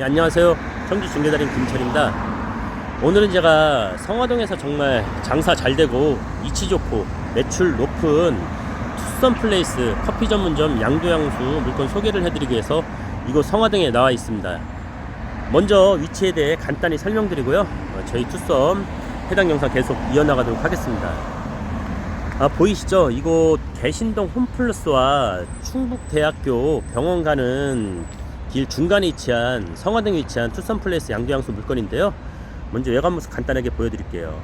예, 안녕하세요. 청주 중개달인 김철입니다. 오늘은 제가 성화동에서 정말 장사 잘 되고 위치 좋고 매출 높은 투썸 플레이스 커피 전문점 양도양수 물건 소개를 해드리기 위해서 이곳 성화동에 나와 있습니다. 먼저 위치에 대해 간단히 설명드리고요. 어, 저희 투썸 해당 영상 계속 이어나가도록 하겠습니다. 아, 보이시죠? 이곳 개신동 홈플러스와 충북대학교 병원 가는 길 중간에 위치한 성화동에 위치한 투썸 플레이스 양도양수 물건인데요. 먼저 외관 모습 간단하게 보여드릴게요.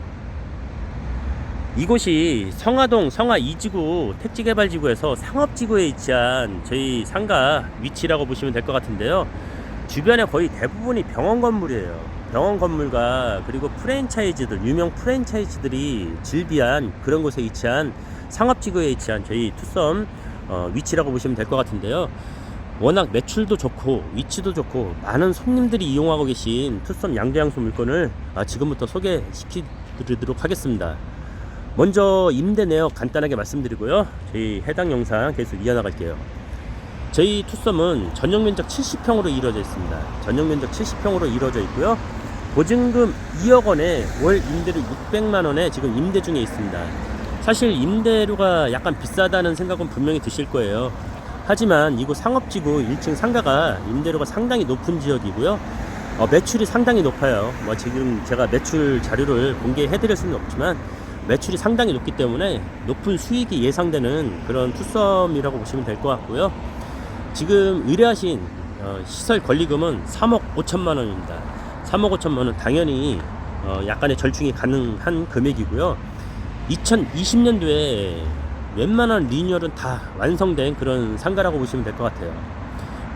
이곳이 성화동 성화 2지구 택지개발지구에서 상업지구에 위치한 저희 상가 위치라고 보시면 될 것 같은데요. 주변에 거의 대부분이 병원 건물이에요. 병원 건물과 그리고 프랜차이즈들, 유명 프랜차이즈들이 질비한 그런 곳에 위치한 상업지구에 위치한 저희 투썸 어, 위치라고 보시면 될 것 같은데요. 워낙 매출도 좋고 위치도 좋고 많은 손님들이 이용하고 계신 투썸 양대양수 물건을 아, 지금부터 소개시켜드리도록 하겠습니다. 먼저 임대 내역 간단하게 말씀드리고요. 저희 해당 영상 계속 이어나갈게요. 저희 투썸은 전용 면적 70평으로 이루어져 있습니다. 전용 면적 70평으로 이루어져 있고요. 보증금 2억 원에 월 임대료 600만 원에 지금 임대 중에 있습니다. 사실 임대료가 약간 비싸다는 생각은 분명히 드실 거예요. 하지만 이곳 상업지구 1층 상가가 임대료가 상당히 높은 지역이고요. 어, 매출이 상당히 높아요. 뭐 지금 제가 매출 자료를 공개해 드릴 수는 없지만 매출이 상당히 높기 때문에 높은 수익이 예상되는 그런 투썸이라고 보시면 될 것 같고요. 지금 의뢰하신 어, 시설 권리금은 3억 5천만 원입니다. 3억 5천만 원 당연히 어, 약간의 절충이 가능한 금액이고요. 2020년도에 웬만한 리뉴얼은 다 완성된 그런 상가라고 보시면 될 것 같아요.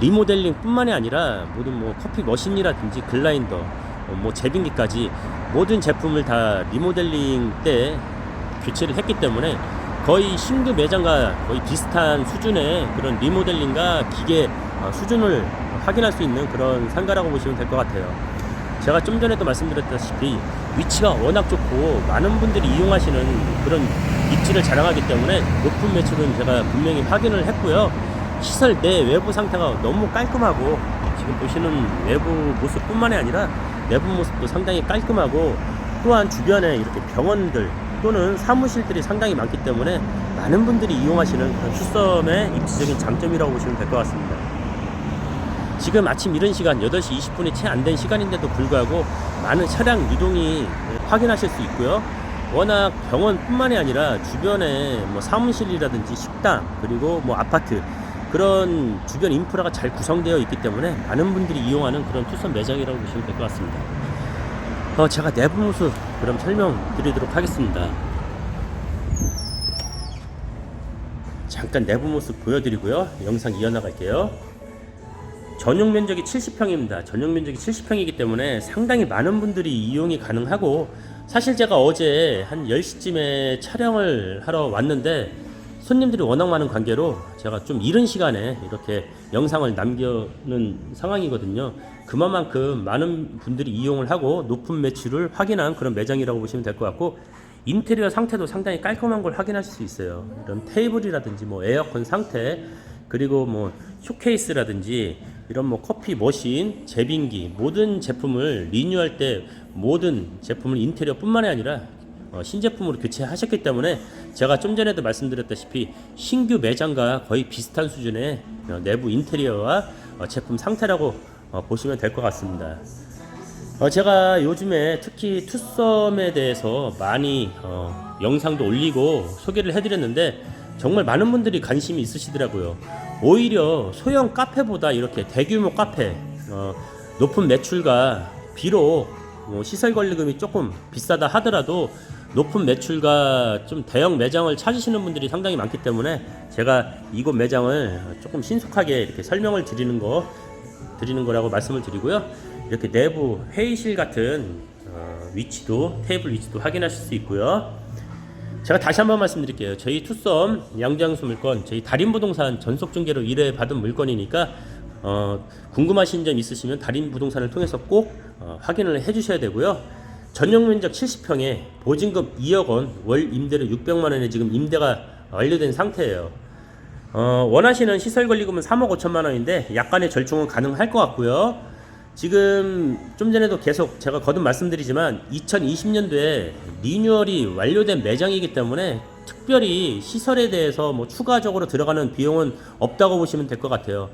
리모델링 뿐만이 아니라 모든 뭐 커피 머신이라든지 글라인더, 어, 뭐 제빙기까지 모든 제품을 다 리모델링 때 교체를 했기 때문에 거의 신규 매장과 거의 비슷한 수준의 그런 리모델링과 기계 어, 수준을 확인할 수 있는 그런 상가라고 보시면 될 것 같아요. 제가 좀 전에도 말씀드렸다시피 위치가 워낙 좋고 많은 분들이 이용하시는 그런 입지를 자랑하기 때문에 높은 매출은 제가 분명히 확인을 했고요. 시설 내 외부 상태가 너무 깔끔하고 지금 보시는 외부 모습뿐만이 아니라 내부 모습도 상당히 깔끔하고 또한 주변에 이렇게 병원들 또는 사무실들이 상당히 많기 때문에 많은 분들이 이용하시는 그런 투썸의 입지적인 장점이라고 보시면 될 것 같습니다. 지금 아침 이른 시간 8시 20분이 채 안 된 시간인데도 불구하고 많은 차량 유동이 확인하실 수 있고요. 워낙 병원뿐만이 아니라 주변에 뭐 사무실이라든지 식당 그리고 뭐 아파트 그런 주변 인프라가 잘 구성되어 있기 때문에 많은 분들이 이용하는 그런 투썸 매장이라고 보시면 될 것 같습니다. 어, 제가 내부 모습 그럼 설명드리도록 하겠습니다. 잠깐 내부 모습 보여드리고요. 영상 이어나갈게요. 전용 면적이 70평입니다. 전용 면적이 70평이기 때문에 상당히 많은 분들이 이용이 가능하고 사실 제가 어제 한 10시쯤에 촬영을 하러 왔는데 손님들이 워낙 많은 관계로 제가 좀 이른 시간에 이렇게 영상을 남겨놓은 상황이거든요. 그만큼 많은 분들이 이용을 하고 높은 매출을 확인한 그런 매장이라고 보시면 될 것 같고 인테리어 상태도 상당히 깔끔한 걸 확인하실 수 있어요. 이런 테이블이라든지 뭐 에어컨 상태 그리고 뭐 쇼케이스라든지 이런 뭐 커피 머신, 제빙기 모든 제품을 리뉴할 때 모든 제품을 인테리어뿐만이 아니라 어, 신제품으로 교체하셨기 때문에 제가 좀 전에도 말씀드렸다시피 신규 매장과 거의 비슷한 수준의 어, 내부 인테리어와 어, 제품 상태라고 어, 보시면 될 것 같습니다. 어, 제가 요즘에 특히 투썸에 대해서 많이 어, 영상도 올리고 소개를 해드렸는데 정말 많은 분들이 관심이 있으시더라고요. 오히려 소형 카페보다 이렇게 대규모 카페, 어, 높은 매출과 비록 뭐 시설 권리금이 조금 비싸다 하더라도 높은 매출과 좀 대형 매장을 찾으시는 분들이 상당히 많기 때문에 제가 이곳 매장을 조금 신속하게 이렇게 설명을 드리는 거 드리는 거라고 말씀을 드리고요. 이렇게 내부 회의실 같은 어, 위치도 테이블 위치도 확인하실 수 있고요. 제가 다시 한번 말씀드릴게요. 저희 투썸 양장수 물건 저희 달인부동산 전속 중개로 의뢰 받은 물건이니까 어, 궁금하신 점 있으시면 달인부동산을 통해서 꼭 어, 확인을 해주셔야 되고요. 전용 면적 70평에 보증금 2억 원, 월 임대료 600만 원에 지금 임대가 완료된 상태예요. 어, 원하시는 시설 권리금은 3억 5천만 원인데 약간의 절충은 가능할 것 같고요. 지금 좀 전에도 계속 제가 거듭 말씀드리지만 2020년도에 리뉴얼이 완료된 매장이기 때문에 특별히 시설에 대해서 뭐 추가적으로 들어가는 비용은 없다고 보시면 될 것 같아요.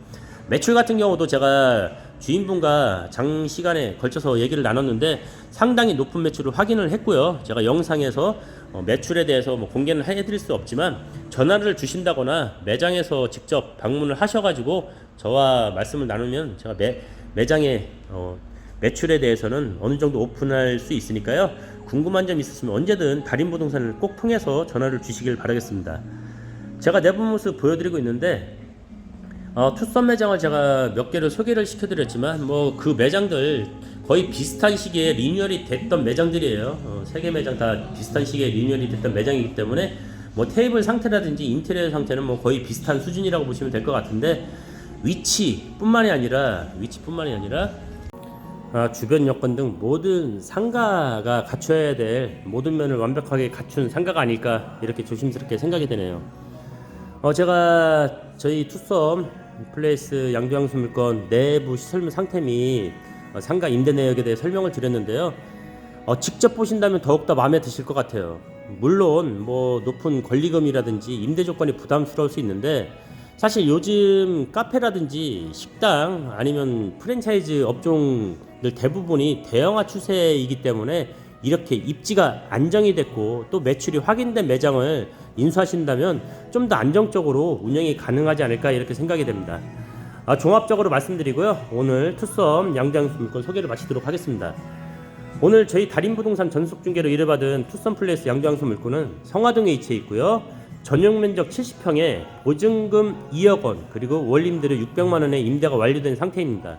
매출 같은 경우도 제가 주인분과 장시간에 걸쳐서 얘기를 나눴는데 상당히 높은 매출을 확인을 했고요. 제가 영상에서 어, 매출에 대해서 뭐 공개는 해드릴 수 없지만 전화를 주신다거나 매장에서 직접 방문을 하셔가지고 저와 말씀을 나누면 제가 매, 매장의 어, 매출에 대해서는 어느 정도 오픈할 수 있으니까요. 궁금한 점 있으시면 언제든 달인 부동산을 꼭 통해서 전화를 주시길 바라겠습니다. 제가 내부 모습 보여드리고 있는데 어, 투썸 매장을 제가 몇 개를 소개를 시켜드렸지만 뭐 그 매장들 거의 비슷한 시기에 리뉴얼이 됐던 매장들이에요. 어, 세개 매장 다 비슷한 시기에 리뉴얼이 됐던 매장이기 때문에 뭐 테이블 상태라든지 인테리어 상태는 뭐 거의 비슷한 수준이라고 보시면 될 것 같은데 위치뿐만이 아니라 위치뿐만이 아니라 아, 주변 여건 등 모든 상가가 갖춰야 될 모든 면을 완벽하게 갖춘 상가가 아닐까 이렇게 조심스럽게 생각이 되네요. 어, 제가 저희 투썸 플레이스 양주항수 물건 내부 시설 상태 및 어, 상가 임대 내역에 대해 설명을 드렸는데요. 어, 직접 보신다면 더욱더 마음에 드실 것 같아요. 물론 뭐 높은 권리금이라든지 임대 조건이 부담스러울 수 있는데 사실 요즘 카페라든지 식당 아니면 프랜차이즈 업종들 대부분이 대형화 추세이기 때문에 이렇게 입지가 안정이 됐고 또 매출이 확인된 매장을 인수하신다면 좀 더 안정적으로 운영이 가능하지 않을까 이렇게 생각이 됩니다. 아, 종합적으로 말씀드리고요. 오늘 투썸 양장수 물건 소개를 마치도록 하겠습니다. 오늘 저희 달인 부동산 전속 중개로 이르받은 투썸 플레이스 양장수 물건은 성화동에 위치해 있고요. 전용 면적 70평에 보증금 2억 원 그리고 원림들의 600만 원의 임대가 완료된 상태입니다.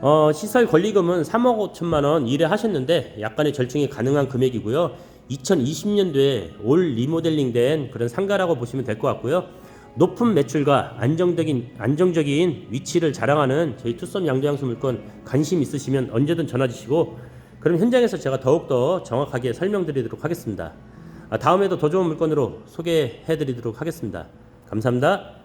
어, 시설 권리금은 3억 5천만 원 일회하셨는데 약간의 절충이 가능한 금액이고요. 2020년도에 올 리모델링된 그런 상가라고 보시면 될 것 같고요. 높은 매출과 안정적인 안정적인 위치를 자랑하는 저희 투썸 양조장수 물건 관심 있으시면 언제든 전화 주시고 그럼 현장에서 제가 더욱더 정확하게 설명드리도록 하겠습니다. 아, 다음에도 더 좋은 물건으로 소개해 드리도록 하겠습니다. 감사합니다.